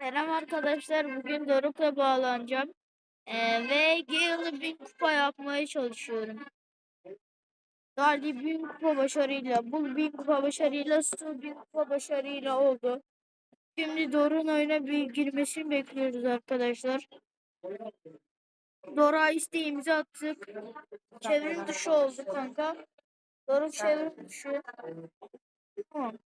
Selam arkadaşlar. Bugün Doruk'la bağlanacağım. Ee, ve Gale'ı bin kupa yapmaya çalışıyorum. Galdi bin kupa başarıyla, Bull bin kupa başarıyla, Stu bin kupa başarıyla oldu. Şimdi Doruk'un oyuna bir girmesini bekliyoruz arkadaşlar. Doruk'a isteğimizi attık. Çevrim dışı oldu kanka. Doruk çevrim dışı. Tamam.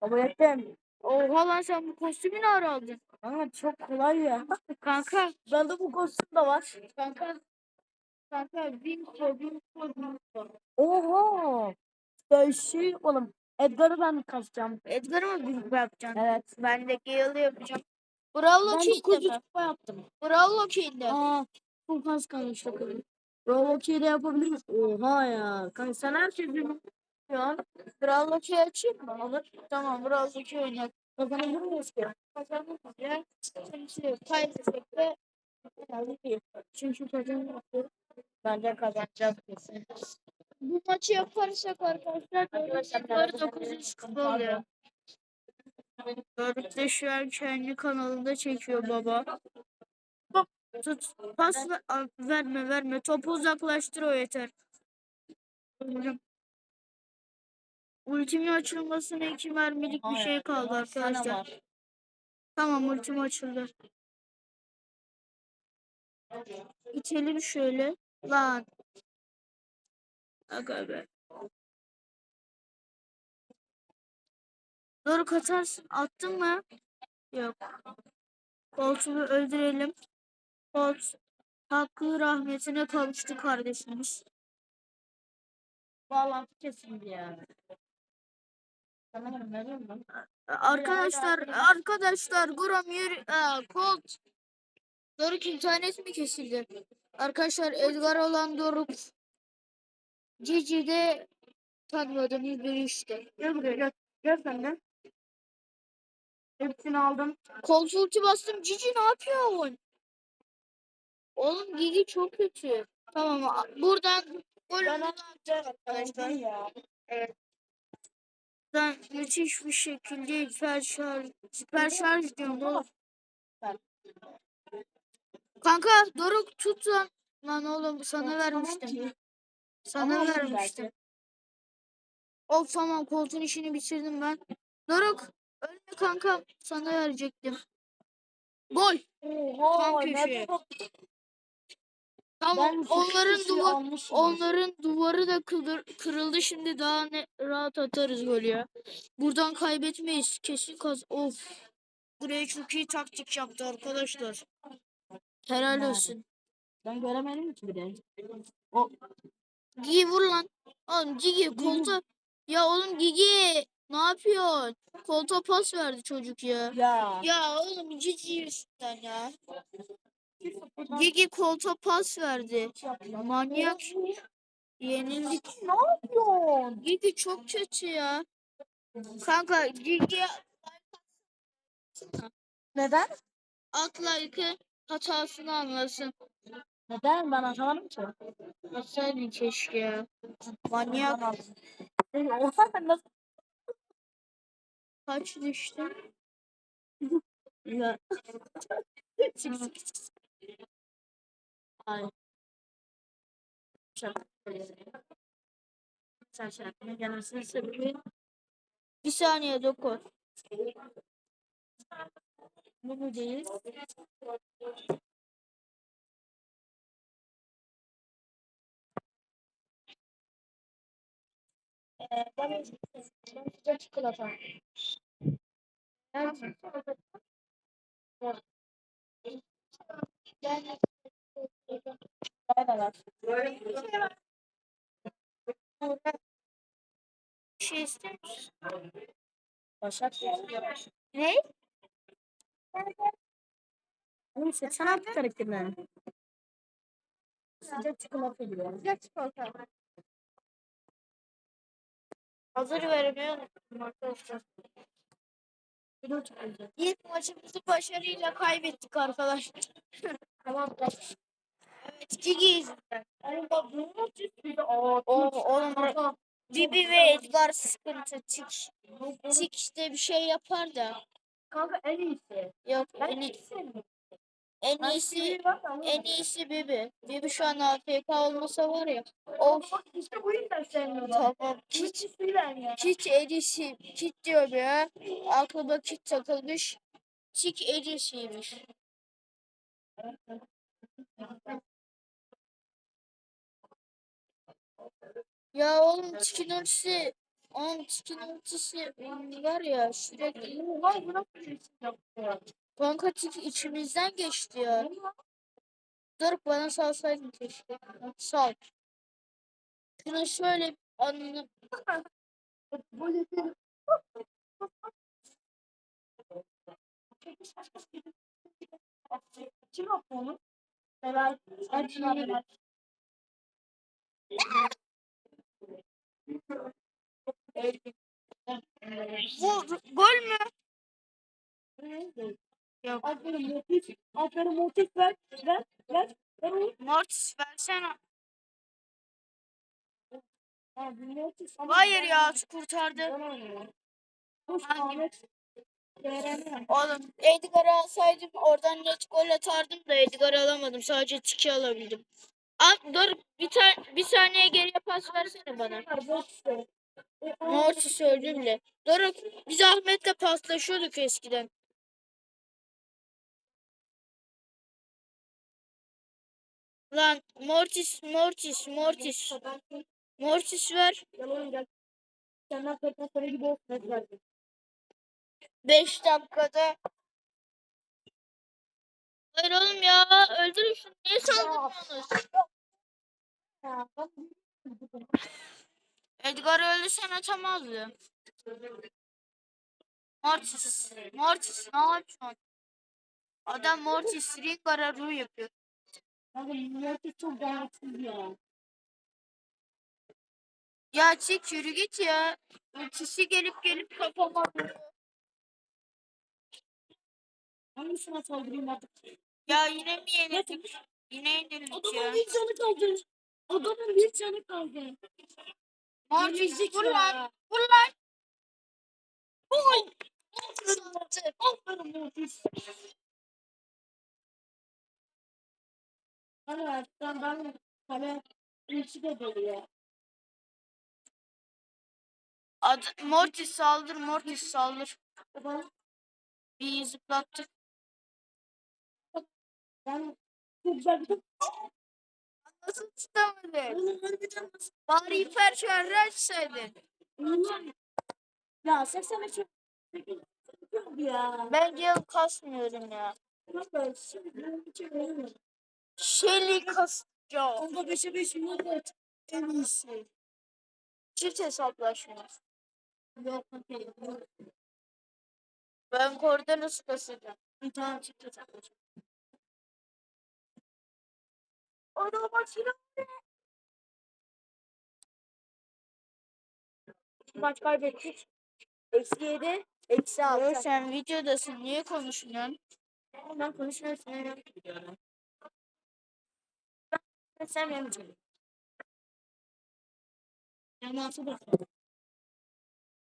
Kabul ettim. Oha lan sen bu kostümü ne ara aldın? Ama çok kolay ya. Kanka Bende bu kostüm de var. Kanka, kanka bin bin. Oha. Ben şey oğlum. Edgar'ı ben kasacağım. Edgar'ı mı kupa yapacaksın? Evet. Ben de Gale'ı yapacağım. Brawl Ben King'de 900 mi? kupa yaptım. Brawl King'de. Aa. Full kas kalmış bakalım. Roboki'yi de yapabiliriz. Oha ya. Kanka sen her şeyi an Brawl King açayım mı? Olur. Tamam Brawl King oynayalım. Kazanabilir miyiz ki? Kazanırız ya. Şimdi kaybetsek de herhalde değil. Çünkü kazanırız. Bence kazanacağız kesin. Bu maçı yaparsak arkadaşlar Doruk'un 900 kupa oluyor. Doruk da şu an kendi kanalında çekiyor baba. Bak tut. Pas ver- verme verme. Topu uzaklaştır o yeter. Ultimin açılmasına iki mermilik bir şey kaldı arkadaşlar. Tamam ultim açıldı. İtelim şöyle. Lan. Aga be. Doruk atarsın. Attın mı? Yok. Koltuğu öldürelim. Kolt hakkı rahmetine kavuştu kardeşimiz. Bağlantı kesildi ya. Arkadaşlar arkadaşlar Guram yürü Colt Doruk internet mi kesildi? Arkadaşlar Edgar olan Doruk Cici de tanımadığımız biri işte. Gel buraya gel. Gel sen de. Hepsini aldım. Colt ulti bastım Cici ne yapıyorsun? Oğlum Gigi çok kötü. Tamam buradan gol atacağız arkadaşlar. ya. Buradan müthiş bir şekilde hiper şarj, hiper şarj diyorum oğlum. Kanka Doruk tut lan. Lan oğlum sana vermiştim. Sana vermiştim. Of tamam koltuğun işini bitirdim ben. Doruk ölme kanka sana verecektim. Gol. Tam köşeye. Tamam Ben onların duvar almışım. onların duvarı da kıldır, kırıldı şimdi daha ne rahat atarız gol ya. Buradan kaybetmeyiz kesin kaz. Of. Buraya çok iyi taktik yaptı arkadaşlar. Helal olsun. Ben göremedim ki bir de. Gigi vur lan. Oğlum Gigi koltuğa. Ya oğlum Gigi ne yapıyorsun? Koltuğa pas verdi çocuk ya. Ya. Ya oğlum Gigi yüzünden ya. Gigi koltuğa pas verdi. Manyak. Yenildik. Ne yapıyorsun? Gigi çok kötü ya. Kanka Gigi Neden? at like'ı hatasını anlasın. Neden? Ben anlamadım ki. Atsaydın keşke ya. Manyak. Nasıl? Kaç düştü? Ya. Ay. Şaka. Sen şarkına gelmesinin Bir saniye dokun. bu mu değil? Ee, ben çikolata. Ben Var. Bir şey ister misin? Başak. Ne? Oğlum seçsene artık karakterini. Sıcak çikolata gibi. Sıcak çikolata. Hazır unuttum arkadaşlar. İlk maçımızı başarıyla kaybettik arkadaşlar. Tamam. Evet Gigi yüzünden. Oğlum bak bunu nasıl istiyor? Aa, O, oğlum Bibi ve Edgar sıkıntı. Tik. Tik de bir şey yapar da. kanka en iyisi. Yok en, sevmiyorum. en iyisi en iyisi Bibi. Bibi şu an AFK olmasa var ya. Of Bak işte bu yüzden sevmiyorum. tamam. Kit, kit edisi. Kit diyor ya. Aklıma kit takılmış. Tik edisiymiş. Ya oğlum tikin ultisi. Oğlum tikin ultisi var ya sürekli. Kanka tik içimizden geçti ya. Dur bana salsaydın keşke. Sal. Şunu şöyle anını Kim yaptı onu? Helal. Bu gol mü? Yok. Aferin motif. Aferin motif ver. Ver. Ver. Ver. Mortis versene. Hayır ya kurtardı. Ahmet. Değerlenme. Oğlum Edgar'ı alsaydım oradan net gol atardım da Edgar'ı alamadım. Sadece tiki alabildim. Al, dur bir tane bir saniye geriye pas versene bana. Mortis öldü bile. Doruk biz Ahmet'le paslaşıyorduk eskiden. Lan Mortis Mortis Mortis Mortis ver. Senden tekrar sonra gibi olsun. Hadi gel. 5 dakikada. Hayır oğlum ya öldürün şunu. Niye bak. Edgar öldürsen atamazdı. Mortis. Mortis ne yapıyorsun? Adam Mortis Ringar'a ruh yapıyor. Ya çık yürü git ya. Ultisi gelip gelip kafama vuruyor. Hangisine saldırayım artık? Ya yine mi yenildik? Yine yenildik ya. Adamın bir canı kaldı. Adamın bir canı kaldı. Mortis Yenildik vur ya. lan. Vur lan. Vur. Aferin. Hani ben ben kale ilki de dolu ya. Ad Mortis saldır Mortis saldır. Ben Bir zıplattık. Top. Nasıl tutamadın? Harbiden nasıl? Bari hiper şarjı açsaydın. Ya 80'e çok ya. Ben yıl kasmıyorum ya. Shelly kasacağım. Kanka 5'e 5 millet en iyisi. Çift hesaplaşma. Yok yok. Ben korda nasıl kasacağım? Bir tane çıktı Orada başına. Maç kaybettik. Eksi 7, eksi 6. sen videodasın. Niye konuşmuyorsun? Ben konuşmuyorsun. Ben sen da.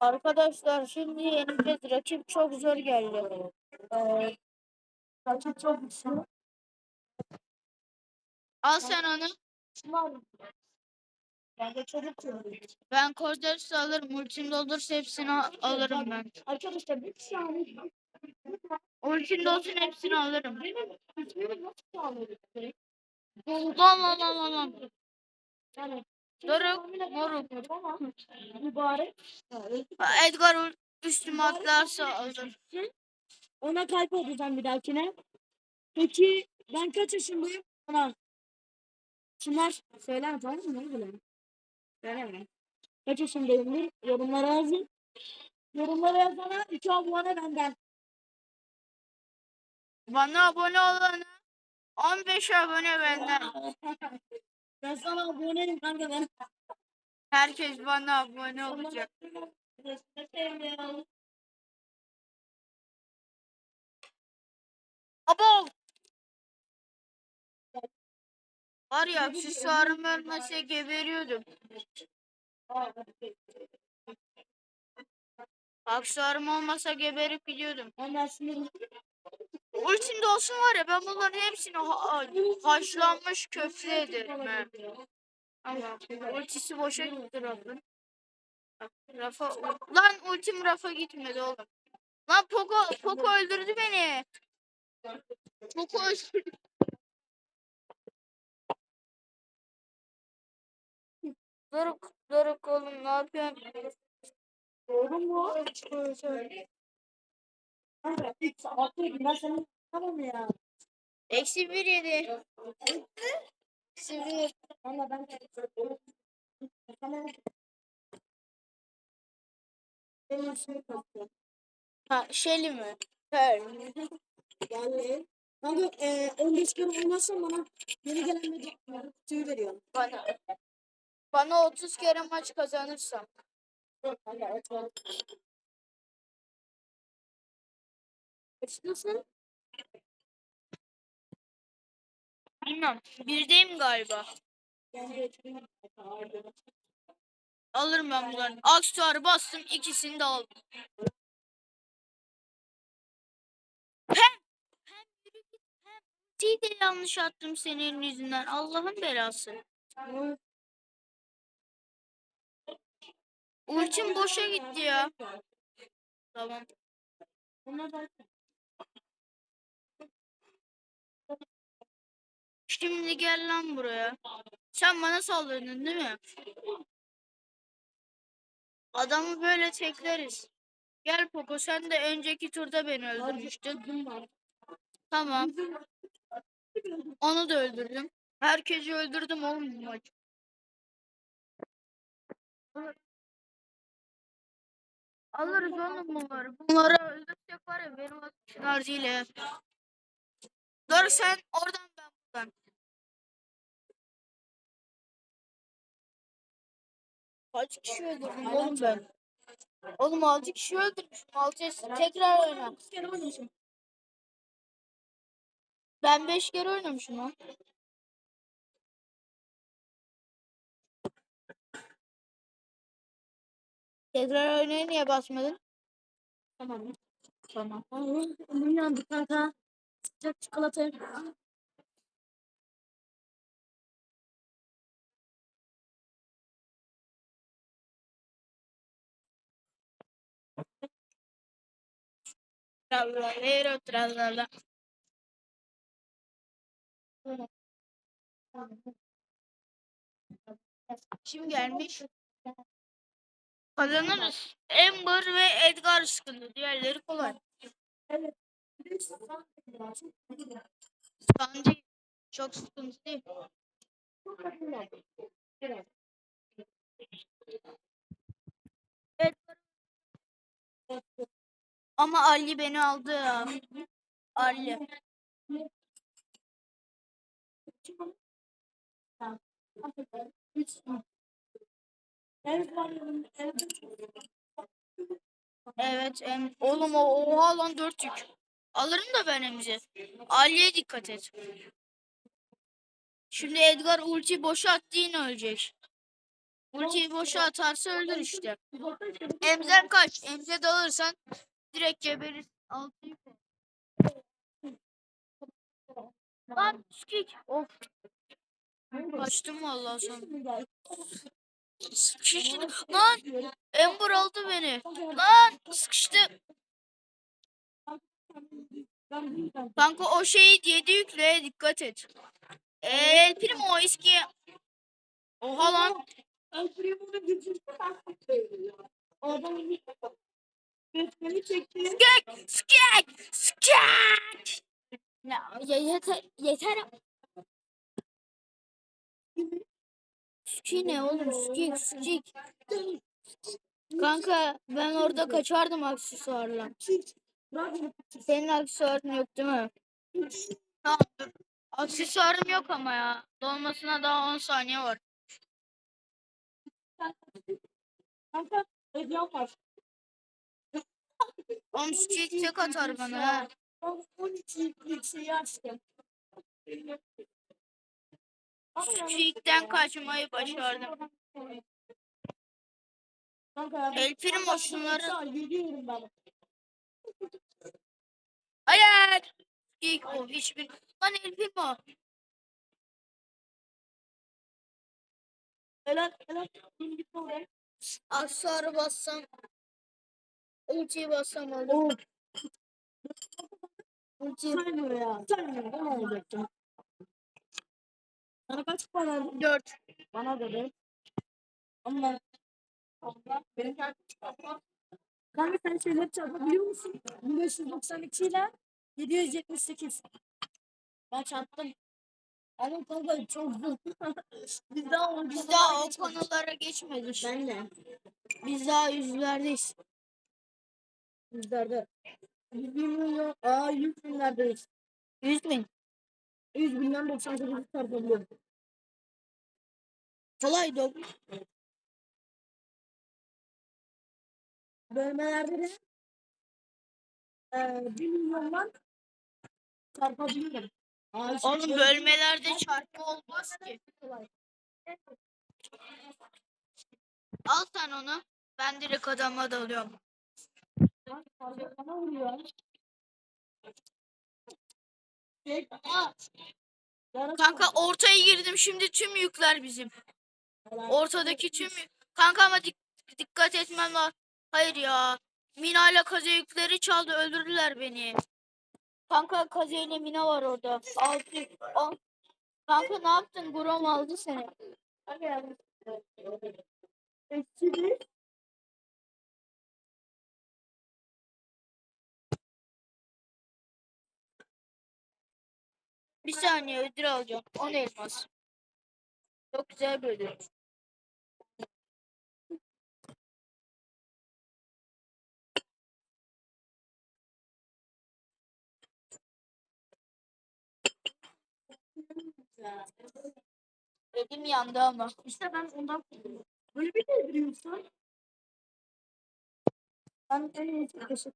Arkadaşlar şimdi yeneceğiz. Rakip çok zor geldi. Ee, Rakip çok güçlü. Al sen onu. Ben de çocuk. Ben Corders'ı alırım. Ultim doldursa hepsini al- alırım ben. Arkadaşlar bir saniye. Ultim dolsun hepsini alırım. Benim ismimi nasıl lan. Yani. Doruk, moruk. Mübarek. Edgar ul- üstüme atlarsa alır. Ona kalp olacağım bir dahakine. Peki ben kaç yaşındayım? Ona. Şunlar söyle tamam mı? Ne bileyim. Söyleme. Kaç yaşındayım? Yorumlara yazın. Yorumlara yazana iki abone benden. Bana abone olana 15 abone benden. ben sana aboneyim kanka ben. Herkes bana abone olacak. Abo! Var ya aksesuarım ölmese geberiyordum. Aksesuarım olmasa geberip gidiyordum. Ultimde olsun var ya ben bunların hepsini ha- haşlanmış köfte ederim he. Ama ultisi boşa gitti Raf'ın. Bak, Rafa, lan ultim Rafa gitmedi oğlum. Lan Poco, Poco öldürdü beni. Poco öldürdü. Doruk, Doruk oğlum ne yapıyorsun? Doğru mu? Eksi bir yedi. Eksi bir. Valla ben. Ha Shelly mi? Her. Yani kanka e, 15 kere oynarsan bana yeni gelen bir tüy veriyor. Bana. Bana 30 kere maç kazanırsam. Kaçtasın? Bilmem. Birdeyim galiba. Alırım ben bunların. Aksuarı bastım ikisini de aldım. Hem hem yürü git hem de yanlış attım senin yüzünden. Allah'ın belası. Ultim boşa gitti ya. Tamam. Şimdi gel lan buraya. Sen bana saldırdın değil mi? Adamı böyle tekleriz. Gel Poco sen de önceki turda beni öldürmüştün. Tamam. Onu da öldürdüm. Herkesi öldürdüm oğlum bu maç. Alırız oğlum bunları. Bunları öldürsek var ya benim harcıyla. Dur sen oradan ben buradan. Kaç kişi öldürdüm oğlum ben? Oğlum 6 kişi öldürmüşüm. 6 tekrar oyna. Ben 5 kere oynamışım lan. Tekrar oynaya niye basmadın? Tamam. Tamam. Elim yandı kanka. Sıcak çikolata. Trallalero, trallala. Kim gelmiş? Kazanırız. Amber ve Edgar sıkıntı. Diğerleri kolay. Evet. Sancı çok sıkıntı değil. Edgar. Ama Ali beni aldı. Ali. Evet. Em, oğlum o oha lan dört yük. Alırım da ben Emzi. Ali'ye dikkat et. Şimdi Edgar ulti boşa attı yine ölecek. Ultiyi boşa atarsa öldür işte. Emzem kaç? Emze dalırsan direkt geberir. Altı yük. Lan skik. Of. Kaçtım vallahi sonra. Sıkıştı. Lan Ember aldı beni. Lan sıkıştı. Kanka o şeyi yedi yükle dikkat et. El primo eski. Oha lan. El Primo'nun gücünü. Skek skek skek. Ya yeter yeter. Ski ne oğlum skik skik. Kanka ben orada kaçardım aksesuarla. Senin aksesuarın yok değil mi? Aksesuarım yok ama ya. Dolmasına daha 10 saniye var. Kanka Edyan var. Oğlum skik tek atar bana ha. Ben 13 yıllık şeyi açtım. Skik'ten kaçmayı başardım. El Primo. Hayır. İlk o hiçbir. Lan El Primo. Helal helal. Aksesuarı bassam. Ultiyi bassam olur. Ultiyi Saymıyor ya. Saymıyor. Ben alacaktım. Sana kaç para verdin? 4. Bana da ver. Ama Allah benim Kanka sen şeyleri çarpabiliyor musun? 1592 ile 778. Ben çarptım. Ama kanka çok zor. Biz daha on Biz daha o konulara geçmedik. Ben de. Biz daha yüzlerdeyiz. Yüzlerde. 100 milyon. Aa 100 binlerdeyiz. 100 bin. 100 binden 98 çarpabiliyor. Kolay da. Bölmelerde de eee 1 milyondan çarpabiliyorum. Aa, Oğlum böyle- bölmelerde çarpma olmaz ki. Al sen onu. Ben direkt adama dalıyorum. Şey, Kanka ortaya girdim şimdi tüm yükler bizim. Ortadaki tüm Kanka ama dik- dikkat etmem lazım. Hayır ya. Mina ile kaze yükleri çaldı öldürdüler beni. Kanka kaze ile Mina var orada. Altı. Kanka ne yaptın? Grom aldı seni. Bir saniye ödül alacağım. 10 elmas. Çok güzel bir ödül. Elim yandı ama. İşte ben ondan böyle bir de biliyorsun. Ben en iyisi kaşık.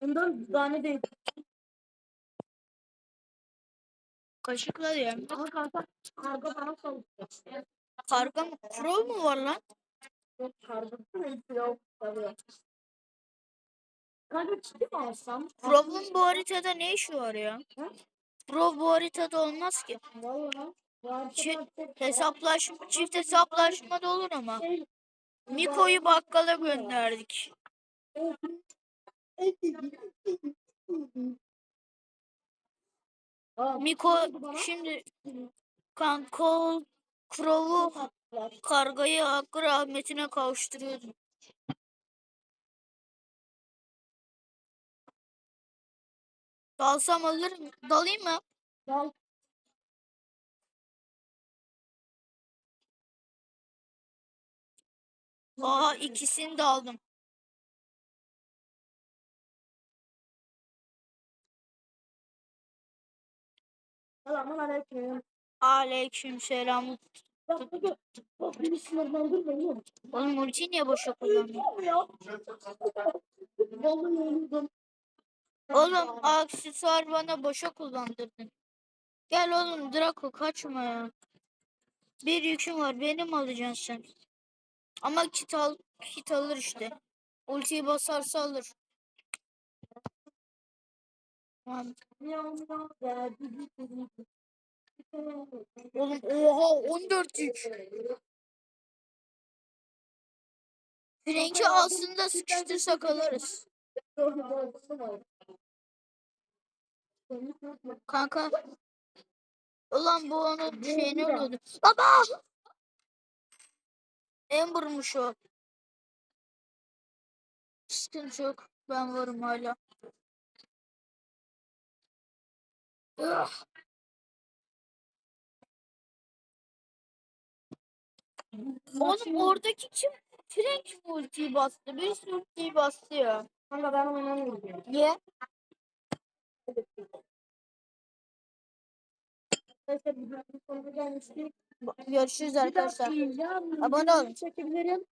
Bundan tane değil. Kaşıkla diyorum. Ama kanka karga bana saldırıyor. Karga mı? Crow mu var lan? Karga değil. Yok. Kanka ciddi mi alsam? Crow'un bu haritada ne işi var ya? Hı? Crow bu haritada olmaz ki. Vallahi. Bu Çi- arkadaşlar- Hesaplaşma, çift hesaplaşma da olur ama. Şey, Miko'yu bakkala gönderdik. Aa, Miko şimdi Kankol Crow'u kargayı hakkı rahmetine kavuşturuyordu. Dalsam alırım. Dalayım mı? Dal. Aa ikisini de aldım. Selamun aleyküm. Aleyküm selam. Bak bak bak. Bak beni oğlum. Ulti niye boşa. Vallahi yoruldum. Oğlum aksesuar bana boşa kullandırdın. Gel oğlum Draco kaçma ya. Bir yüküm var benim alacaksın sen. Ama kit, al, kit alır işte. Ultiyi basarsa alır. Oğlum oha 14 yük. Frank'i aslında sıkıştırsak alırız. Kanka. Ulan bu onun şeyini oluyordu. Baba! Amber'mış o. Sıkıntı yok. Ben varım hala. Ugh. Oğlum oradaki kim? Frank ultiyi bastı? Bir sürü ultiyi bastı ya. Kanka ben oynamıyorum. Niye? Görüşürüz arkadaşlar. Abone olun. Çekebilirim.